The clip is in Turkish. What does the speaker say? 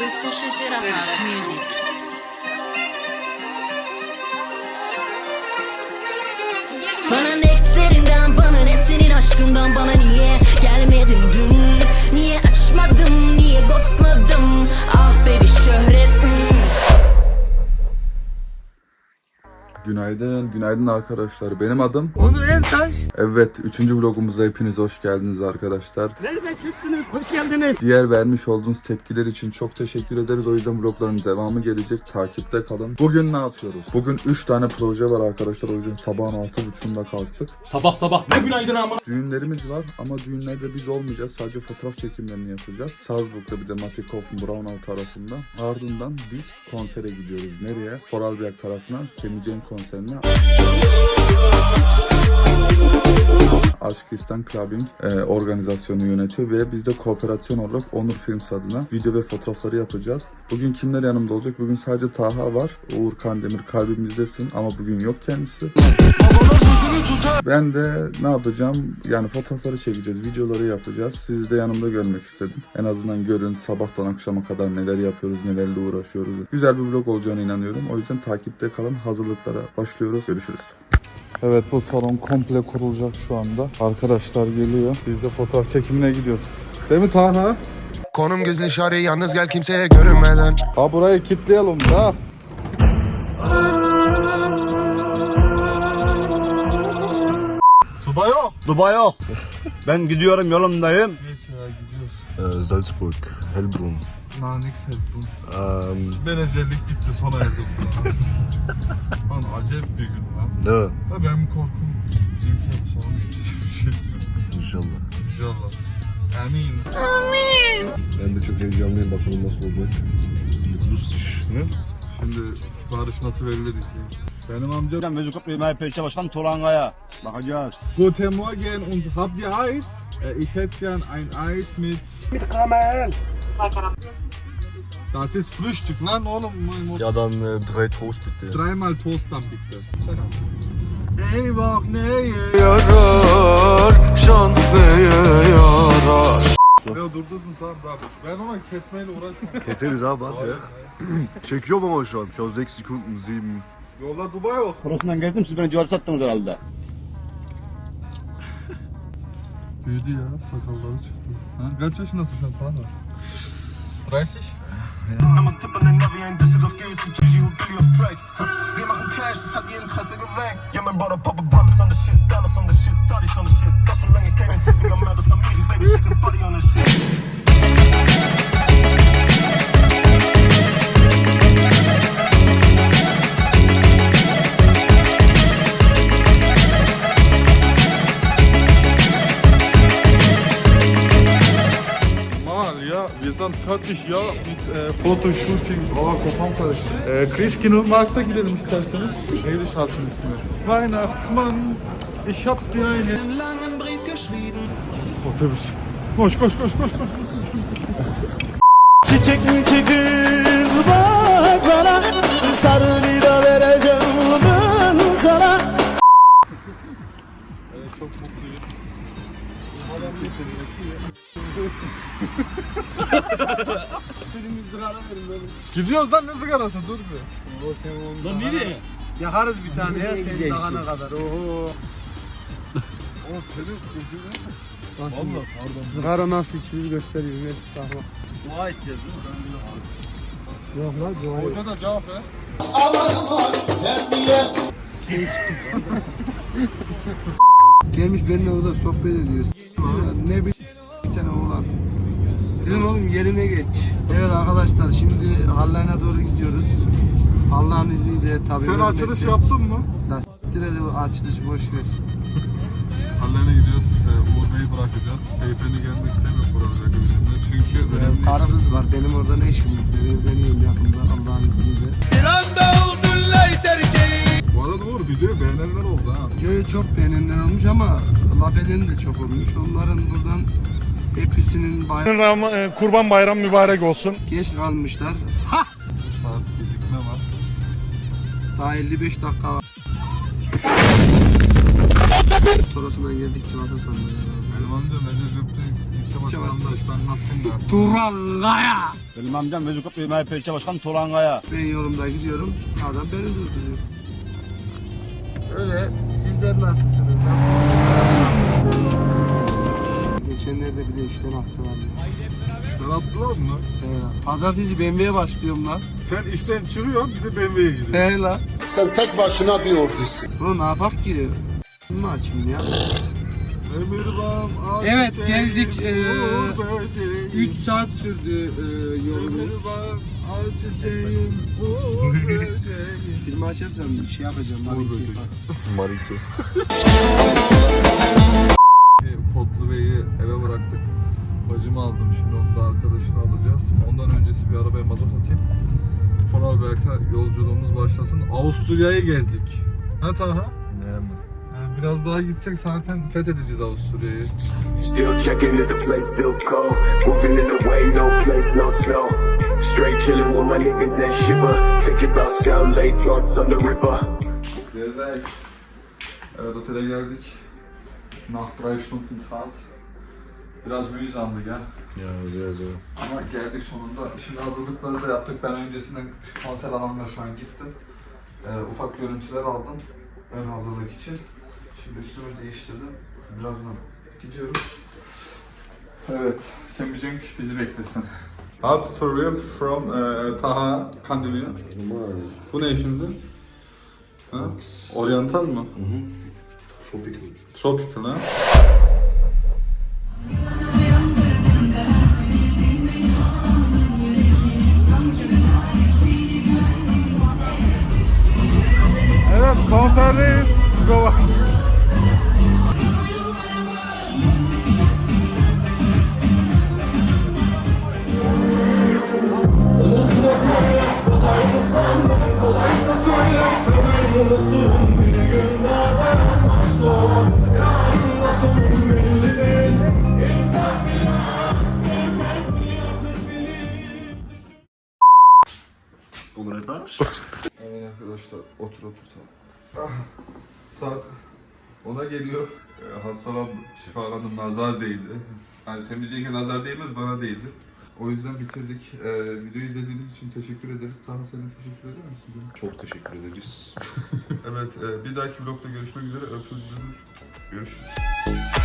Вы слушаете Рахат Music. Bana nextlerinden bana ne senin aşkından bana niye gelmedin dün Günaydın, günaydın arkadaşlar. Benim adım Onur Ertaş. Evet, 3. vlogumuza hepiniz hoş geldiniz arkadaşlar. Nereden çıktınız? Hoş geldiniz. Diğer vermiş olduğunuz tepkiler için çok teşekkür ederiz. O yüzden vlogların devamı gelecek. Takipte kalın. Bugün ne yapıyoruz? Bugün 3 tane proje var arkadaşlar. O yüzden sabahın 6.30'da kalktık. Sabah sabah ne günaydın ama. Düğünlerimiz var ama düğünlerde biz olmayacağız. Sadece fotoğraf çekimlerini yapacağız. Salzburg'da bir de Mattighofen Braunau tarafında. Ardından biz konsere gidiyoruz. Nereye? Vorarlberg tarafına. Semicen konserine. Aşkistan Clubbing e, organizasyonu yönetiyor ve biz de kooperasyon olarak Onur Films adına video ve fotoğrafları yapacağız. Bugün kimler yanımda olacak? Bugün sadece Taha var. Uğur Kandemir kalbimizdesin ama bugün yok kendisi. Ben de ne yapacağım? Yani fotoğrafları çekeceğiz, videoları yapacağız. Sizi de yanımda görmek istedim. En azından görün sabahtan akşama kadar neler yapıyoruz, nelerle uğraşıyoruz. Güzel bir vlog olacağına inanıyorum. O yüzden takipte kalın. Hazırlıklara başlıyoruz. Görüşürüz. Evet bu salon komple kurulacak şu anda. Arkadaşlar geliyor. Biz de fotoğraf çekimine gidiyoruz. Değil mi Taha? Konum gizli işareti yalnız gel kimseye görünmeden Ha burayı kilitleyelim da. Dubai yok. Ben gidiyorum yolumdayım. Neyse ya gidiyoruz. Ee, Salzburg, Hellbrunn. Nanik sevdim. Ähm, Menajerlik bitti sona erdi. Lan acayip bir gün lan. ne? Da benim korkum bizimki bu sorun geçecek bir şey. İnşallah. İnşallah. Emin. Ben de çok heyecanlıyım bakalım nasıl olacak. Lustig, ne? Şimdi sipariş nasıl verilir diye. Benim amcam. Ben Mezuk Kapı'yı Peçe Başkan Tolanga'ya. Bakacağız. Guten Morgen und habt ihr Eis? Äh, Ich hätte gern ein Eis mit... Mit Karamell. Das ist Frühstück lan oğlum. Ja, dann äh, drei Toast bitte. Dreimal Toast dann bitte. Selam. Eyvah neye Ya durdurdun tamam abi. Ben ona kesmeyle uğraşmam. Keseriz abi hadi ya. Çekiyorum ama şu an. Şu an 6 Sekunden 7. Yolda Dubai yok. Burasından geldim siz beni civar sattınız herhalde. Büyüdü ya sakalları çıktı. Ha, kaç yaşındasın şu an falan? 30? Immer tippen in Navi, ein Düsseldorf geht zu Gigi und Billy auf Drake. Wir machen Cash, das hat ihr Interesse geweckt. Ja, mein Bruder, Papa, Brothers on the shit, Dollars on the shit, Daddies on the shit. Das schon lange kein Finger mehr, das Amiri, Baby, shaking Body on the shit. Ja, mit äh, Fotoshooting. Oh, kafam karıştı. Äh, Christkindlmarkt'a gidelim isterseniz. Neydi şarkının ismi? Weihnachtsmann, ich hab dir einen langen Brief geschrieben. Otobüs. Koş, koş, koş, koş, koş. Çiçekli kız bak bana Sarı lira vereceğim ben sana çok mutluyum. Gidiyoruz lan ne sigarası dur bir. Lan nereye? Yakarız bir tane ya senin dağına kadar. Oho. O senin gözüne. Valla pardon. Zıgara nasıl içilir gösteriyor. Ne bak. Dua edeceğiz değil mi? Yok lan dua. Hoca da cevap ver. Gelmiş benimle orada sohbet ediyoruz. Ne oğlan. Dedim oğlum yerine geç. Evet arkadaşlar şimdi Hallayna doğru gidiyoruz. Allah'ın izniyle tabii. Sen ölmezse- açılış yaptın mı? Da bu açılış boş ver. Hallerine gidiyoruz. Ee, Uğur Bey'i bırakacağız. Beyefendi gelmek istemiyor proje görüşünde. Çünkü önemli Benim karı kız var. Benim orada ne işim var? Ben evleneyim yakında Allah'ın izniyle. Bu arada Uğur videoyu beğenenler oldu ha. Videoyu çok beğenenler olmuş ama laf eden de çok olmuş. Onların buradan hepsinin bay- Kurban bayram mübarek olsun. geç kalmışlar. Bir saat gecikme var. Daha 55 dakika var. Torosundan geldik Sivas'a sandım. Elvan diyor mesaj yapacak. Başkan başkanlasınlar. Turangaya. Benim amcam Vezukop MHP ilçe başkanı Tolangaya. Ben yorumda gidiyorum. Adam beni durduruyor. Öyle sizler nasılsınız? Nasıl? Geçenlerde bir de işten attılar. İşten attılar mı? He, pazartesi BMW'ye başlıyorum lan. Sen işten çıkıyorsun bir de BMW'ye gidiyorsun. He lan. Sen tek başına bir ordusun Bunu ne yapak ki? Bunu açayım ya. Evet, geldik, eee, uğur böceği. 3 saat sürdü e, yolumuz. Filmi açarsam bir şey yapacağım. Al. Marike. şimdi onu da arkadaşını alacağız. Ondan öncesi bir arabaya mazot atayım. Vorarlberg'e yolculuğumuz başlasın. Avusturya'yı gezdik. Ha Taha? Ne mi? Yani biraz daha gitsek zaten fethedeceğiz Avusturya'yı. Still checking if the place still cold. Moving in the way, no place, no snow. Straight chilling with my niggas that shiver. Thinking about sound lake lost on the river. Gezdik. Evet otele geldik. Nach drei Stunden Fahrt. Biraz mühizamdı ya. Ya sehr sehr. Ama geldik sonunda. Şimdi hazırlıkları da yaptık. Ben öncesinden konser alanına şu an gittim. Ee, ufak görüntüler aldım. Ön hazırlık için. Şimdi üstümü değiştirdim. Birazdan gidiyoruz. Evet, Semih Cenk bizi beklesin. How tutorial from uh, Taha Kandemir. Bu ne şimdi? Ha? Oriental mı? Tropical. Tropical ha? Size bak. Olur yeter. Evet arkadaşlar otur otur tamam. Ah, saat ona geliyor. Ee, hastalandım, şifalandım, nazar değdi. Yani Semih Cenk'e nazar değmez bana değdi. O yüzden bitirdik. Ee, videoyu izlediğiniz için teşekkür ederiz. Taha sen de teşekkür eder misin canım? Çok teşekkür ederiz. Evet, e, bir dahaki vlogda görüşmek üzere. Öpüldünüz. Görüşürüz.